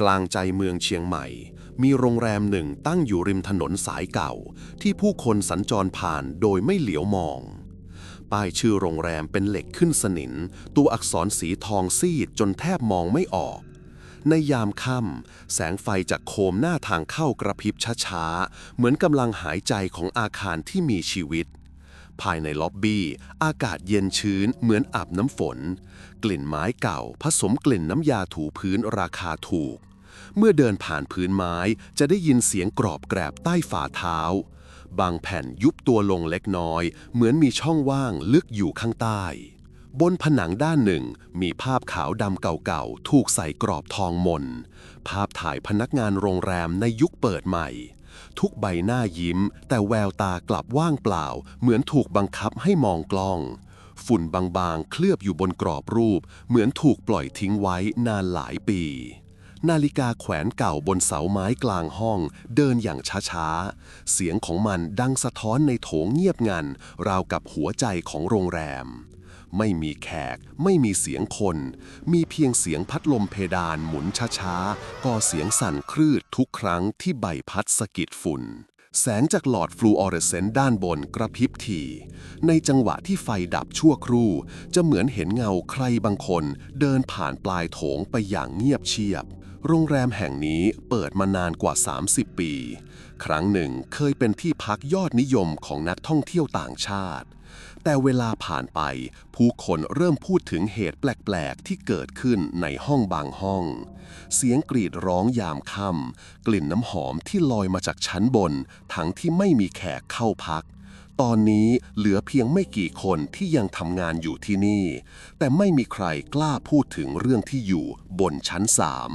กลางใจเมืองเชียงใหม่ มีโรงแรมหนึ่งตั้งอยู่ริมถนนสายเก่า ที่ผู้คนสัญจรผ่านโดยไม่เหลียวมอง ป้ายชื่อโรงแรมเป็นเหล็กขึ้นสนิมตัวอักษรสีทองซีดจนแทบมองไม่ออก ในยามค่ำแสงไฟจากโคมหน้าทางเข้ากระพริบช้าๆ เหมือนกำลังหายใจของอาคารที่มีชีวิตภายในล็อบบี้ อากาศเย็นชื้นเหมือนอาบน้ำฝน กลิ่นไม้เก่าผสมกลิ่นน้ำยาถูพื้นราคาถูก เมื่อเดินผ่านพื้นไม้จะได้ยินเสียงกรอบแกรบใต้ฝ่าเท้า บางแผ่นยุบตัวลงเล็กน้อย เหมือนมีช่องว่างลึกอยู่ข้างใต้ บนผนังด้านหนึ่งมีภาพขาวดำเก่าๆ ถูกใส่กรอบทองมน ภาพถ่ายพนักงานโรงแรมในยุคเปิดใหม่ ทุกใบหน้ายิ้ม แต่แววตากลับว่างเปล่า เหมือนถูกบังคับให้มองกล้องฝุ่นบางๆ เคลือบอยู่บนกรอบรูป เหมือนถูกปล่อยทิ้งไว้นานหลายปี นาฬิกาแขวนเก่าบนเสาไม้กลางห้อง เดินอย่างช้าๆ เสียงของมันดังสะท้อนในโถงเงียบงัน ราวกับหัวใจของโรงแรม ไม่มีแขก ไม่มีเสียงคน มีเพียงเสียงพัดลมเพดานหมุนช้าๆ ก่อเสียงสั่นคลืดทุกครั้งที่ใบพัดสะกิดฝุ่นแสงจากหลอดฟลูออเรสเซนต์ด้านบนกระพริบถี่ในจังหวะที่ไฟดับชั่วครู่ จะเหมือนเห็นเงาใครบางคน เดินผ่านปลายโถงไปอย่างเงียบเชียบ โรงแรมแห่งนี้เปิดมานานกว่า 30 ปี ครั้งหนึ่งเคยเป็นที่พักยอดนิยมของนักท่องเที่ยวต่างชาติ แต่เวลาผ่านไป ผู้คนเริ่มพูดถึงเหตุแปลก ๆ ที่เกิดขึ้นในห้องบางห้อง เสียงกรีดร้องยามค่ำกลิ่นน้ำหอมที่ลอยมาจากชั้นบน ทั้งที่ไม่มีแขกเข้าพัก ตอนนี้เหลือเพียงไม่กี่คนที่ยังทำงานอยู่ที่นี่ แต่ไม่มีใครกล้าพูดถึงเรื่องที่อยู่บนชั้นสาม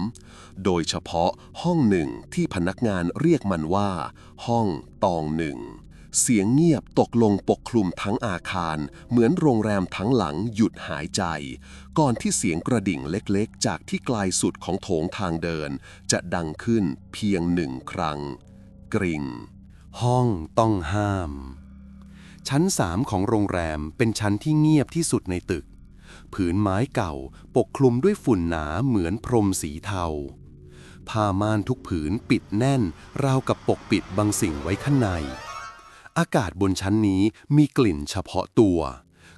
โดยเฉพาะห้องหนึ่งที่พนักงานเรียกมันว่า ห้องตองหนึ่ง เสียงเงียบตกลงปกคลุมทั้งอาคาร เหมือนโรงแรมทั้งหลังหยุดหายใจ ก่อนที่เสียงกระดิ่งเล็กๆ จากที่ไกลสุดของโถงทางเดิน จะดังขึ้นเพียงหนึ่งครั้ง กริ่ง ห้องต้องห้าม ชั้นสามของโรงแรมเป็นชั้นที่เงียบที่สุดในตึก ผืนไม้เก่าปกคลุมด้วยฝุ่นหนาเหมือนพรมสีเทา ผ้าม่านทุกผืนปิดแน่น ราวกับปกปิดบางสิ่งไว้ข้างใน อากาศบนชั้นนี้มีกลิ่นเฉพาะตัว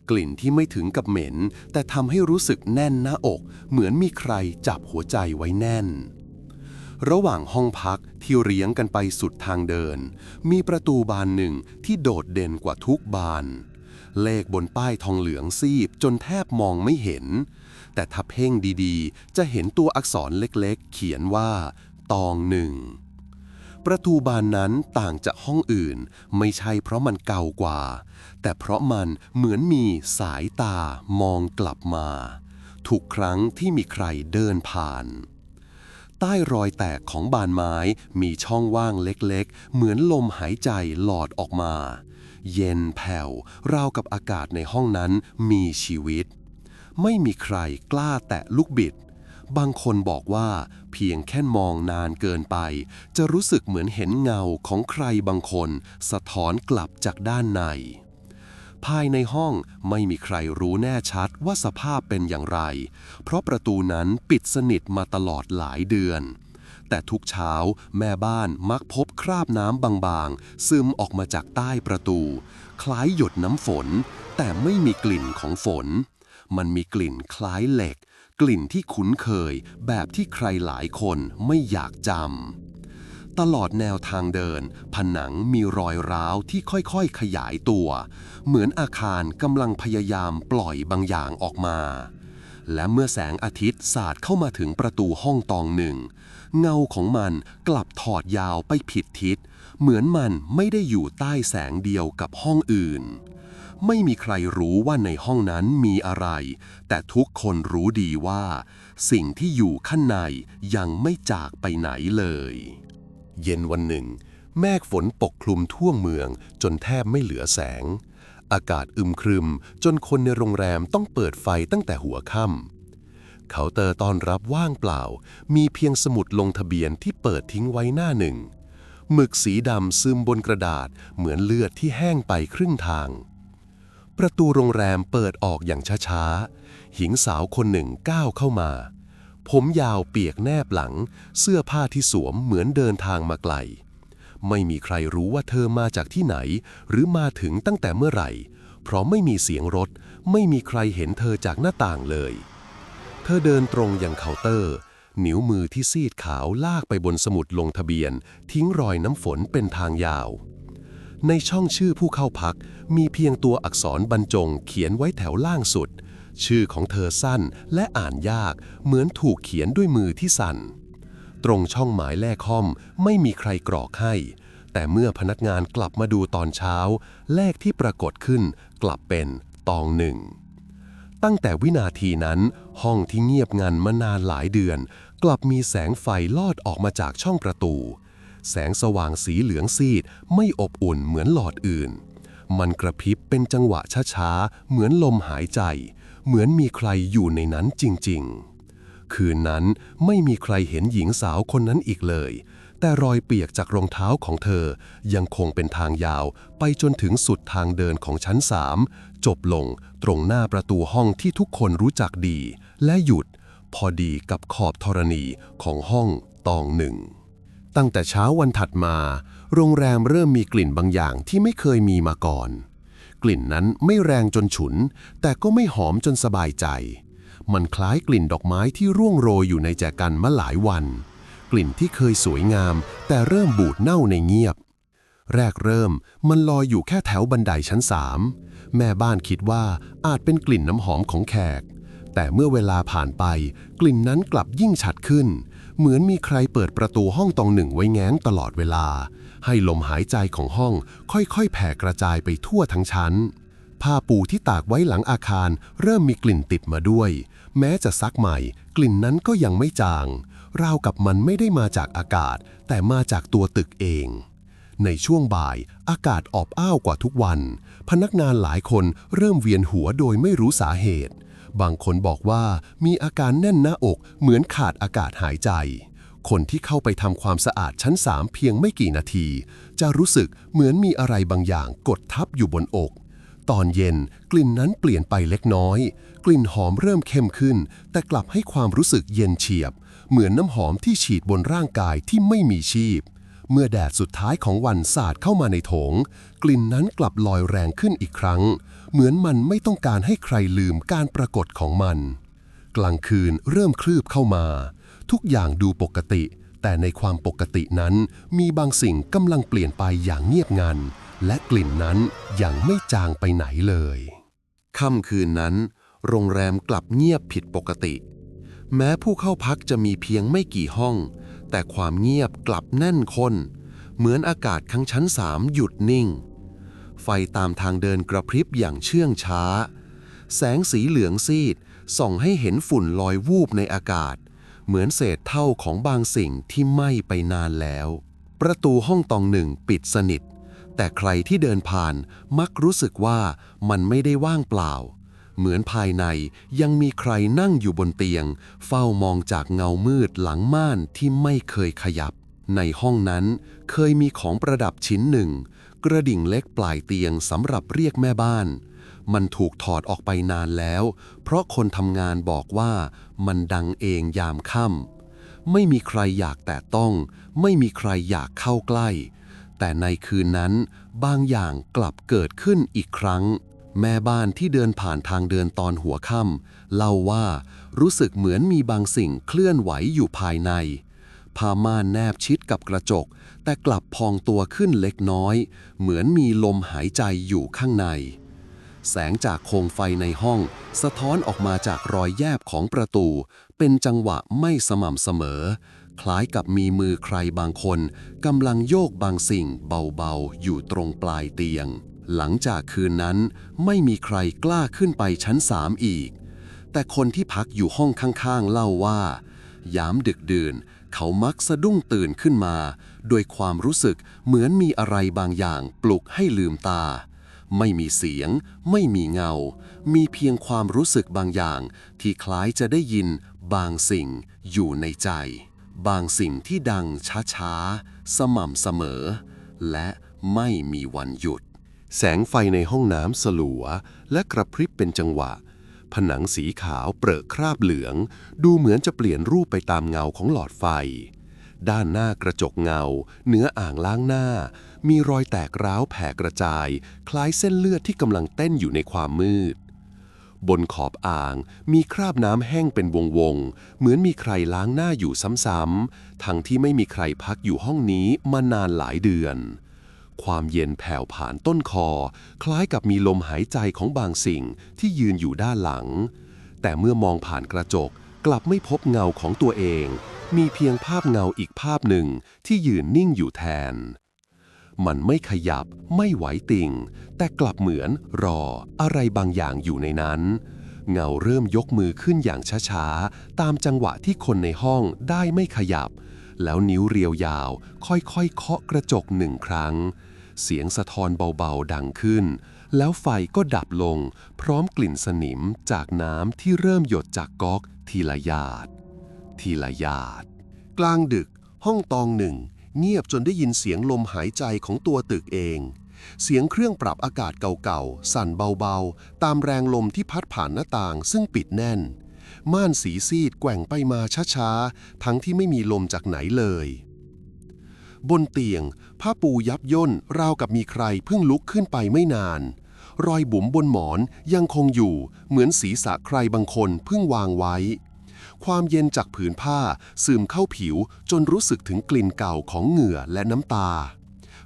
กลิ่นที่ไม่ถึงกับเหม็น แต่ทำให้รู้สึกแน่นหน้าอก เหมือนมีใครจับหัวใจไว้แน่น ระหว่างห้องพักที่เรียงกันไปสุดทางเดิน มีประตูบานหนึ่งที่โดดเด่นกว่าทุกบาน เลขบนป้ายทองเหลืองซีบจนแทบมองไม่เห็น แต่ถ้าเพ่งดีๆ จะเห็นตัวอักษรเล็กๆ เขียนว่า ตองหนึ่งประตูบานนั้นต่างจากห้องอื่น ไม่ใช่เพราะมันเก่ากว่า แต่เพราะมันเหมือนมีสายตามองกลับมา ทุกครั้งที่มีใครเดินผ่าน ใต้รอยแตกของบานไม้ มีช่องว่างเล็กๆ เหมือนลมหายใจหลอดออกมา เย็นแผ่วราวกับอากาศในห้องนั้นมีชีวิต ไม่มีใครกล้าแตะลูกบิด บางคนบอกว่า เพียงแค่มองนานเกินไป จะรู้สึกเหมือนเห็นเงาของใครบางคน สะท้อนกลับจากด้านใน ภายในห้องไม่มีใครรู้แน่ชัดว่าสภาพเป็นอย่างไร เพราะประตูนั้นปิดสนิทมาตลอดหลายเดือน แต่ทุกเช้าแม่บ้านมักพบคราบน้ำบางๆ ซึมออกมาจากใต้ประตู คล้ายหยดน้ำฝน แต่ไม่มีกลิ่นของฝน มันมีกลิ่นคล้ายเหล็ก กลิ่นที่คุ้นเคยแบบที่ใครหลายคนไม่อยากจำ ตลอดแนวทางเดิน ผนังมีรอยร้าวที่ค่อยๆขยายตัว เหมือนอาคารกำลังพยายามปล่อยบางอย่างออกมา และเมื่อแสงอาทิตย์สาดเข้ามาถึงประตูห้องตองหนึ่ง เงาของมันกลับถอดยาวไปผิดทิศ เหมือนมันไม่ได้อยู่ใต้แสงเดียวกับห้องอื่น ไม่มีใครรู้ว่าในห้องนั้นมีอะไร แต่ทุกคนรู้ดีว่า สิ่งที่อยู่ข้างในยังไม่จากไปไหนเลย เย็นวันหนึ่ง แมฆฝนปกคลุมทั่วเมืองจนแทบไม่เหลือแสง อากาศอึมครึม จนคนในโรงแรมต้องเปิดไฟตั้งแต่หัวค่ำเคาน์เตอร์ต้อนรับว่างเปล่า มีเพียงสมุดลงทะเบียนที่เปิดทิ้งไว้หน้าหนึ่งหมึกสีดำซึมบนกระดาษเหมือนเลือดที่แห้งไปครึ่งทาง ประตูโรงแรมเปิดออกอย่างช้าๆ หญิงสาวคนหนึ่งก้าวเข้ามา ผมยาวเปียกแนบหลัง เสื้อผ้าที่สวมเหมือนเดินทางมาไกล ไม่มีใครรู้ว่าเธอมาจากที่ไหน หรือมาถึงตั้งแต่เมื่อไหร่ เพราะไม่มีเสียงรถ ไม่มีใครเห็นเธอจากหน้าต่างเลย เธอเดินตรงอย่างเคาน์เตอร์ นิ้วมือที่ซีดขาวลากไปบนสมุดลงทะเบียน ทิ้งรอยน้ำฝนเป็นทางยาว ในช่องชื่อผู้เข้าพัก มีเพียงตัวอักษรบรรจงเขียนไว้แถวล่างสุด ชื่อของเธอสั้นและอ่านยากเหมือนถูกเขียนด้วยมือที่สั่น ตรงช่องหมายแลกห้อมไม่มีใครกรอกให้ แต่เมื่อพนักงานกลับมาดูตอนเช้า เลขที่ปรากฏขึ้นกลับเป็นตองหนึ่ง ตั้งแต่วินาทีนั้น ห้องที่เงียบงันมานานหลายเดือน กลับมีแสงไฟลอดออกมาจากช่องประตู แสงสว่างสีเหลืองซีด ไม่อบอุ่นเหมือนหลอดอื่นมันกระพริบเป็นจังหวะช้าๆ เหมือนลมหายใจ เหมือนมีใครอยู่ในนั้นจริงๆ คืนนั้นไม่มีใครเห็นหญิงสาวคนนั้นอีกเลย แต่รอยเปียกจากรองเท้าของเธอยังคงเป็นทางยาวไปจนถึงสุดทางเดินของชั้นสามจบลงตรงหน้าประตูห้องที่ทุกคนรู้จักดี และหยุด พอดีกับขอบธรณีของห้องตองหนึ่งตั้งแต่เช้าวันถัดมา โรงแรมเริ่มมีกลิ่นบางอย่างที่ไม่เคยมีมาก่อน กลิ่นนั้นไม่แรงจนฉุน แต่ก็ไม่หอมจนสบายใจ มันคล้ายกลิ่นดอกไม้ที่ร่วงโรยอยู่ในแจกันมาหลายวัน กลิ่นที่เคยสวยงาม แต่เริ่มบูดเน่าในเงียบ แรกเริ่มมันลอยอยู่แค่แถวบันไดชั้นสามแม่บ้านคิดว่าอาจเป็นกลิ่นน้ำหอมของแขก แต่เมื่อเวลาผ่านไป กลิ่นนั้นกลับยิ่งชัดขึ้น เหมือนมีใครเปิดประตูห้องตองหนึ่งไว้แง้งตลอดเวลา ให้ลมหายใจของห้องค่อยๆ แผ่กระจายไปทั่วทั้งชั้น ผ้าปูที่ตากไว้หลังอาคารเริ่มมีกลิ่นติดมาด้วย แม้จะซักใหม่ กลิ่นนั้นก็ยังไม่จาง ราวกับมันไม่ได้มาจากอากาศ แต่มาจากตัวตึกเองในช่วงบ่าย อากาศอบอ้าวกว่าทุกวัน พนักงานหลายคนเริ่มเวียนหัวโดยไม่รู้สาเหตุ บางคนบอกว่ามีอาการแน่นหน้าอกเหมือนขาดอากาศหายใจ คนที่เข้าไปทำความสะอาดชั้นสามเพียงไม่กี่นาที จะรู้สึกเหมือนมีอะไรบางอย่างกดทับอยู่บนอก ตอนเย็นกลิ่นนั้นเปลี่ยนไปเล็กน้อย กลิ่นหอมเริ่มเข้มขึ้น แต่กลับให้ความรู้สึกเย็นเฉียบ เหมือนน้ำหอมที่ฉีดบนร่างกายที่ไม่มีชีพ เมื่อแดดสุดท้ายของวันสาดเข้ามาในโถง กลิ่นนั้นกลับลอยแรงขึ้นอีกครั้ง เหมือนมันไม่ต้องการให้ใครลืมการปรากฏของมัน กลางคืนเริ่มคลืบเข้ามา ทุกอย่างดูปกติ แต่ในความปกตินั้นมีบางสิ่งกำลังเปลี่ยนไปอย่างเงียบงัน และกลิ่นนั้นยังไม่จางไปไหนเลยค่ำคืนนั้น โรงแรมกลับเงียบผิดปกติ แม้ผู้เข้าพักจะมีเพียงไม่กี่ห้อง แต่ความเงียบกลับแน่นข้นเหมือนอากาศข้างชั้นสามหยุดนิ่ง ไฟตามทางเดินกระพริบอย่างเชื่องช้า แสงสีเหลืองซีดส่องให้เห็นฝุ่นลอยวูบในอากาศ เหมือนเศษเท่าของบางสิ่งที่ไหม้ไปนานแล้ว ประตูห้องตองหนึ่งปิดสนิท แต่ใครที่เดินผ่านมักรู้สึกว่ามันไม่ได้ว่างเปล่า เหมือนภายในยังมีใครนั่งอยู่บนเตียง เฝ้ามองจากเงามืดหลังม่านที่ไม่เคยขยับ ในห้องนั้นเคยมีของประดับชิ้นหนึ่ง กระดิ่งเล็กปลายเตียงสำหรับเรียกแม่บ้าน มันถูกถอดออกไปนานแล้ว เพราะคนทำงานบอกว่ามันดังเองยามค่ำไม่มีใครอยากแตะต้อง ไม่มีใครอยากเข้าใกล้ แต่ในคืนนั้น บางอย่างกลับเกิดขึ้นอีกครั้ง แม่บ้านที่เดินผ่านทางเดินตอนหัวค่ำเล่าว่ารู้สึกเหมือนมีบางสิ่งเคลื่อนไหวอยู่ภายใน ผ้าม่านแนบชิดกับกระจก แต่กลับพองตัวขึ้นเล็กน้อย เหมือนมีลมหายใจอยู่ข้างใน แสงจากโคมไฟในห้อง สะท้อนออกมาจากรอยแยบของประตู เป็นจังหวะไม่สม่ำเสมอ คล้ายกับมีมือใครบางคนกำลังโยกบางสิ่งเบาๆ อยู่ตรงปลายเตียง หลังจากคืนนั้นไม่มีใครกล้าขึ้นไปชั้นสามอีก แต่คนที่พักอยู่ห้องข้างๆ เล่าว่ายามดึกดื่น เขามักสะดุ้งตื่นขึ้นมาโดยความรู้สึกเหมือนมีอะไรบางอย่างปลุกให้ลืมตา ไม่มีเสียง ไม่มีเงา มีเพียงความรู้สึกบางอย่าง ที่คล้ายจะได้ยินบางสิ่งอยู่ในใจ บางสิ่งที่ดังช้าๆ สม่ำเสมอ และไม่มีวันหยุด แสงไฟในห้องน้ำสลัว และกระพริบเป็นจังหวะ ผนังสีขาวเปรอะคราบเหลือง ดูเหมือนจะเปลี่ยนรูปไปตามเงาของหลอดไฟ ด้านหน้ากระจกเงา เนื้ออ่างล้างหน้า มีรอยแตกร้าวแผ่กระจาย คล้ายเส้นเลือดที่กำลังเต้นอยู่ในความมืด บนขอบอ่างมีคราบน้ำแห้งเป็นวงๆ เหมือนมีใครล้างหน้าอยู่ซ้ำๆ ทั้งที่ไม่มีใครพักอยู่ห้องนี้มานานหลายเดือน ความเย็นแผ่วผ่านต้นคอ คล้ายกับมีลมหายใจของบางสิ่งที่ยืนอยู่ด้านหลัง แต่เมื่อมองผ่านกระจกกลับไม่พบเงาของตัวเอง มีเพียงภาพเงาอีกภาพหนึ่งที่ยืนนิ่งอยู่แทน มันไม่ขยับไม่ไหวติ่ง แต่กลับเหมือนรออะไรบางอย่างอยู่ในนั้น เงาเริ่มยกมือขึ้นอย่างช้าๆ ตามจังหวะที่คนในห้องได้ไม่ขยับ แล้วนิ้วเรียวยาว ค่อยๆ เคาะกระจกหนึ่งครั้ง เสียงสะท้อนเบาๆ ดังขึ้น แล้วไฟก็ดับลง พร้อมกลิ่นสนิมจากน้ำที่เริ่มหยดจากก๊อกทีละหยาด ทีละหยาด กลางดึก ห้องตองหนึ่ง เงียบจนได้ยินเสียงลมหายใจของตัวตึกเอง เสียงเครื่องปรับอากาศเก่าๆ สั่นเบาๆ ตามแรงลมที่พัดผ่านหน้าต่างซึ่งปิดแน่น ม่านสีซีดแกว่งไปมาช้าๆ ทั้งที่ไม่มีลมจากไหนเลย บนเตียง ผ้าปูยับย่นราวกับมีใครเพิ่งลุกขึ้นไปไม่นาน รอยบุ๋มบนหมอนยังคงอยู่เหมือนศีรษะใครบางคนเพิ่งวางไว้ ความเย็นจากผืนผ้าซึมเข้าผิวจนรู้สึกถึงกลิ่นเก่าของเหงื่อและน้ำตา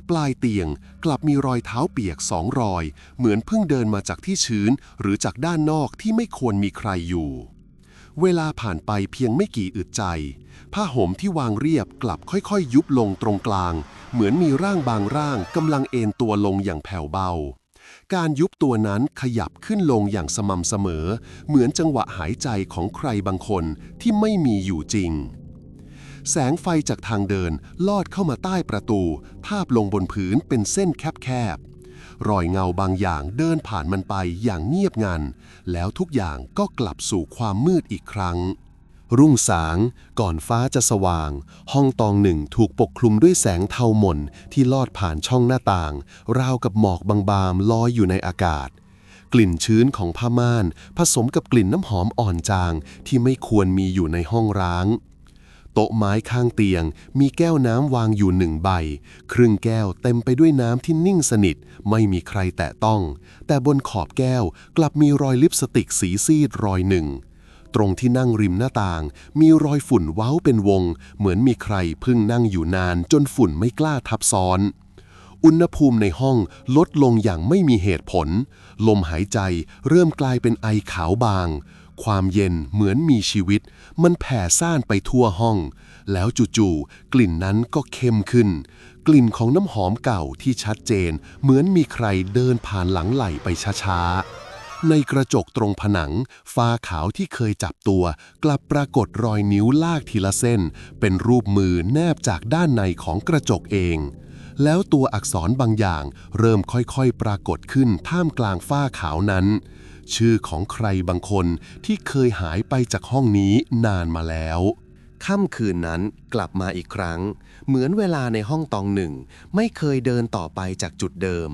ปลายเตียงกลับมีรอยเท้าเปียกสองรอย เหมือนเพิ่งเดินมาจากที่ชื้นหรือจากด้านนอกที่ไม่ควรมีใครอยู่ เวลาผ่านไปเพียงไม่กี่อึดใจ ผ้าห่มที่วางเรียบกลับค่อยๆยุบลงตรงกลาง เหมือนมีร่างบางร่างกำลังเอนตัวลงอย่างแผ่วเบา การยุบตัวนั้นขยับขึ้นลงอย่างสม่ำเสมอ เหมือนจังหวะหายใจของใครบางคนที่ไม่มีอยู่จริง แสงไฟจากทางเดินลอดเข้ามาใต้ประตู ทาบลงบนพื้นเป็นเส้นแคบๆ รอยเงาบางอย่างเดินผ่านมันไปอย่างเงียบงัน แล้วทุกอย่างก็กลับสู่ความมืดอีกครั้ง รุ่งสาง ก่อนฟ้าจะสว่าง ห้องตองหนึ่งถูกปกคลุมด้วยแสงเทาหม่นที่ลอดผ่านช่องหน้าต่าง ราวกับหมอกบางๆลอยอยู่ในอากาศกลิ่นชื้นของผ้าม่าน ผสมกับกลิ่นน้ำหอมอ่อนจางที่ไม่ควรมีอยู่ในห้องร้าง โต๊ะไม้ข้างเตียง มีแก้วน้ำวางอยู่หนึ่งใบ ครึ่งแก้วเต็มไปด้วยน้ำที่นิ่งสนิท ไม่มีใครแตะต้อง แต่บนขอบแก้วกลับมีรอยลิปสติกสีซีดรอยหนึ่ง ตรงที่นั่งริมหน้าต่าง มีรอยฝุ่นเว้าเป็นวง เหมือนมีใครเพิ่งนั่งอยู่นานจนฝุ่นไม่กล้าทับซ้อนอุณหภูมิในห้องลดลงอย่างไม่มีเหตุผล ลมหายใจเริ่มกลายเป็นไอขาวบาง ความเย็นเหมือนมีชีวิต มันแผ่ซ่านไปทั่วห้อง แล้วจู่ๆกลิ่นนั้นก็เข้มขึ้น กลิ่นของน้ำหอมเก่าที่ชัดเจน เหมือนมีใครเดินผ่านหลังไหลไปช้าๆ ในกระจกตรงผนัง ฟ้าขาวที่เคยจับตัว กลับปรากฏรอยนิ้วลากทีละเส้น เป็นรูปมือแนบจากด้านในของกระจกเองแล้วตัวอักษรบางอย่างเริ่มค่อยๆ ปรากฏขึ้นท่ามกลางฝ้าขาวนั้น ชื่อของใครบางคนที่เคยหายไปจากห้องนี้นานมาแล้วค่ำคืนนั้นกลับมาอีกครั้ง เหมือนเวลาในห้องตองหนึ่ง ไม่เคยเดินต่อไปจากจุดเดิม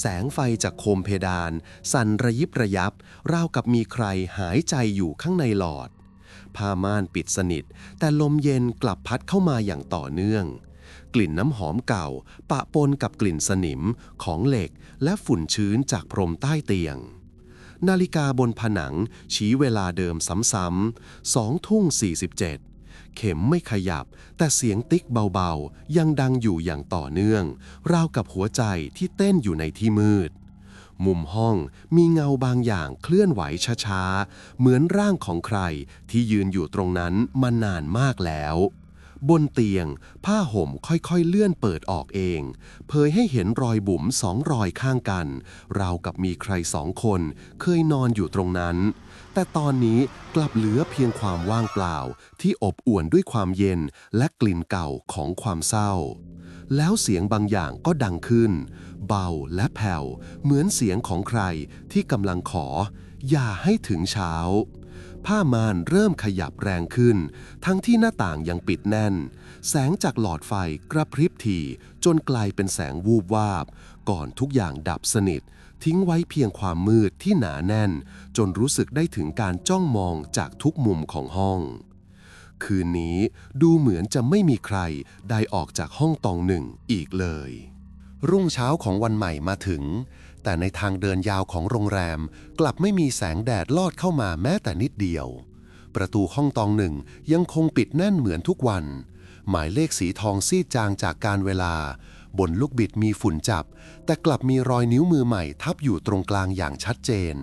แสงไฟจากโคมเพดาน สั่นระยิบระยับ ราวกับมีใครหายใจอยู่ข้างในหลอด ผ้าม่านปิดสนิท แต่ลมเย็นกลับพัดเข้ามาอย่างต่อเนื่อง กลิ่นน้ำหอมเก่า ปะปนกับกลิ่นสนิมของเหล็กและฝุ่นชื้นจากพรมใต้เตียง นาฬิกาบนผนังชี้เวลาเดิมซ้ำๆสองทุ่ง 47 เข็มไม่ขยับ แต่เสียงติ๊กเบาๆ ยังดังอยู่อย่างต่อเนื่อง ราวกับหัวใจที่เต้นอยู่ในที่มืด มุมห้องมีเงาบางอย่างเคลื่อนไหวช้าๆ เหมือนร่างของใครที่ยืนอยู่ตรงนั้นมานานมากแล้ว บนเตียง ผ้าห่มค่อยๆเลื่อนเปิดออกเอง เผยให้เห็นรอยบุ๋มสองรอยข้างกัน ราวกับมีใครสองคนเคยนอนอยู่ตรงนั้น แต่ตอนนี้กลับเหลือเพียงความว่างเปล่า ที่อบอวลด้วยความเย็นและกลิ่นเก่าของความเศร้า แล้วเสียงบางอย่างก็ดังขึ้น เบาและแผ่วเหมือนเสียงของใครที่กำลังขอ อย่าให้ถึงเช้า ผ้าม่านเริ่มขยับแรงขึ้น ทั้งที่หน้าต่างยังปิดแน่น แสงจากหลอดไฟกระพริบถี่จนกลายเป็นแสงวูบวาบ ก่อนทุกอย่างดับสนิท ทิ้งไว้เพียงความมืดที่หนาแน่น จนรู้สึกได้ถึงการจ้องมองจากทุกมุมของห้อง คืนนี้ดูเหมือนจะไม่มีใครได้ออกจากห้องตองหนึ่งอีกเลย รุ่งเช้าของวันใหม่มาถึง แต่ในทางเดินยาวของโรงแรมกลับไม่มีแสงแดดลอดเข้ามาแม้แต่นิดเดียว ประตูห้องตองหนึ่งยังคงปิดแน่นเหมือนทุกวัน หมายเลขสีทองซีดจางจากการเวลา บนลูกบิดมีฝุ่นจับ แต่กลับมีรอยนิ้วมือใหม่ทับอยู่ตรงกลางอย่างชัดเจน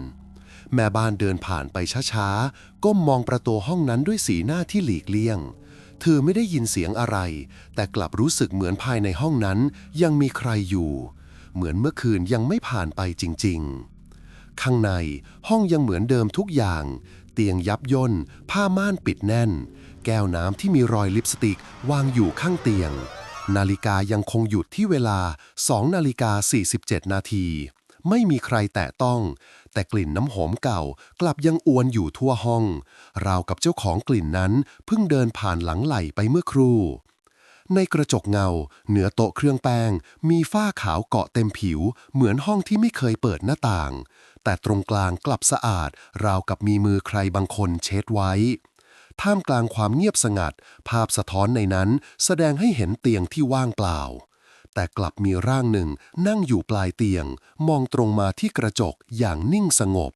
แม่บ้านเดินผ่านไปช้าๆก้มมองประตูห้องนั้นด้วยสีหน้าที่หลีกเลี่ยง เธอไม่ได้ยินเสียงอะไร แต่กลับรู้สึกเหมือนภายในห้องนั้น ยังมีใครอยู่ เหมือนเมื่อคืนยังไม่ผ่านไปจริง ๆ ข้างในห้องยังเหมือนเดิมทุกอย่าง เตียงยับย่น ผ้าม่านปิดแน่น แก้วน้ำที่มีรอยลิปสติกวางอยู่ข้างเตียง นาฬิกายังคงหยุดที่เวลา2นาฬิกา47 นาที ไม่มีใครแตะต้อง แต่กลิ่นน้ำหอมเก่ากลับยังอวนอยู่ทั่วห้อง ราวกับเจ้าของกลิ่นนั้นเพิ่งเดินผ่านหลังไหลไปเมื่อครู่ในกระจกเงา เหนือโต๊ะเครื่องแป้ง มีฝ้าขาวเกาะเต็มผิว เหมือนห้องที่ไม่เคยเปิดหน้าต่าง แต่ตรงกลางกลับสะอาด ราวกับมีมือใครบางคนเช็ดไว้ ท่ามกลางความเงียบสงัด ภาพสะท้อนในนั้นแสดงให้เห็นเตียงที่ว่างเปล่า แต่กลับมีร่างหนึ่งนั่งอยู่ปลายเตียง มองตรงมาที่กระจกอย่างนิ่งสงบ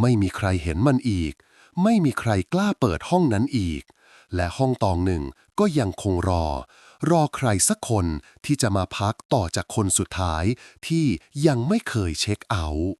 ไม่มีใครเห็นมันอีก ไม่มีใครกล้าเปิดห้องนั้นอีก และห้องตองหนึ่งก็ยังคงรอ รอใครสักคนที่จะมาพักต่อจากคนสุดท้ายที่ยังไม่เคยเช็คเอาท์